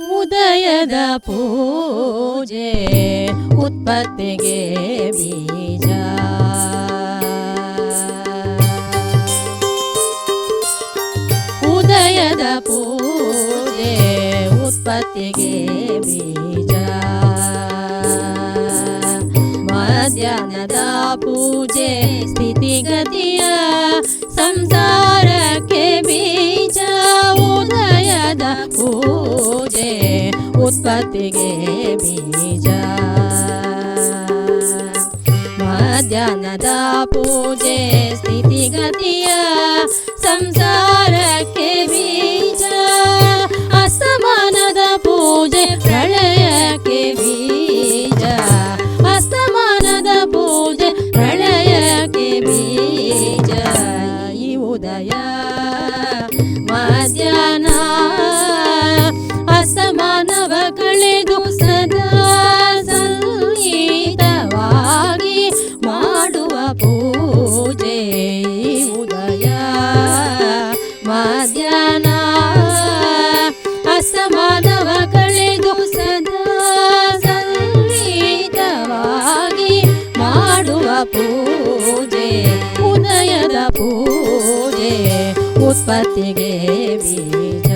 ಉದಯದ ಪೂಜೆ ಉತ್ಪತ್ತಿಗೆ ಬೀಜ. ಉದಯದ ಪೂಜೆ ಉತ್ಪತ್ತಿಗೆ ಬೀಜ. ಮಧ್ಯಾಹ್ನದ ಪೂಜೆ ಸ್ಥಿತಿಗತಿಯ ಸಂಸಾರಕ್ಕೆ ಪೂಜೆ ಉತ್ಪತ್ತಿಗೆ ಬೀಜ. ಮಧ್ಯಾಹ್ನದ ಪೂಜೆ ಸ್ಥಿತಿಗತಿಯ ಸಂಸಾರಕ್ಕೆ ಮಧ್ಯಾಹ್ನ ಅಸಮಾನವ ಕಳೆದು ಸದಾ ಮಾಡುವ ಪೂಜೆ, ಉದಯದ ಪೂಜೆ, ಉತ್ಪತ್ತಿಗೆ ಬೀಜ.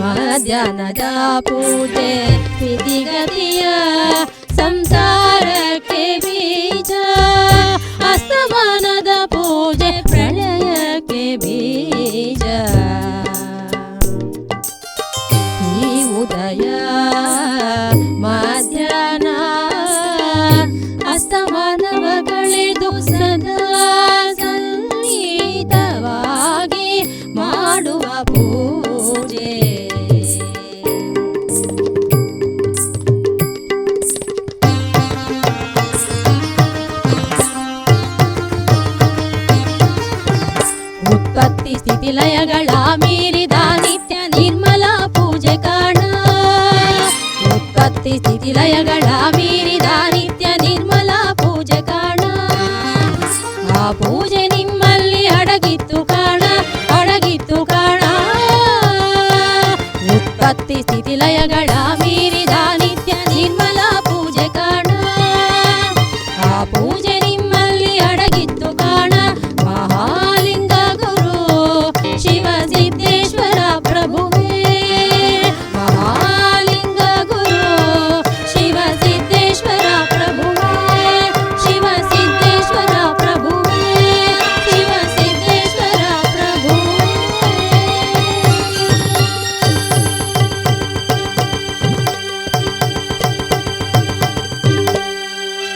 ಮಧ್ಯಾಹ್ನದ ಪೂಜೆ ಸ್ಥಿತಿಗತಿಯ ಸಂಸಾರಕ್ಕೆ ಬೀಜ. ಅಸ್ತಮಾನದ ಪೂಜೆ ಅಸ್ತಮಾನವ ಕಳೆದು ಸದಾ ಸಂಗೀತವಾಗಿ ಮಾಡುವ ಪೂಜೆ. ಉತ್ಪತ್ತಿ ಸ್ಥಿತಿ ಲಯಗಳ ಮೀರಿದ ನಿತ್ಯ ನಿರ್ಮಲ ಪೂಜೆ ಕಾಣ ಉತ್ಪತ್ತಿ ಸ್ಥಿತಿ ಪ್ರಳಯಗಳ ಮೀರಿದ ನಿತ್ಯ ನಿರ್ಮಲ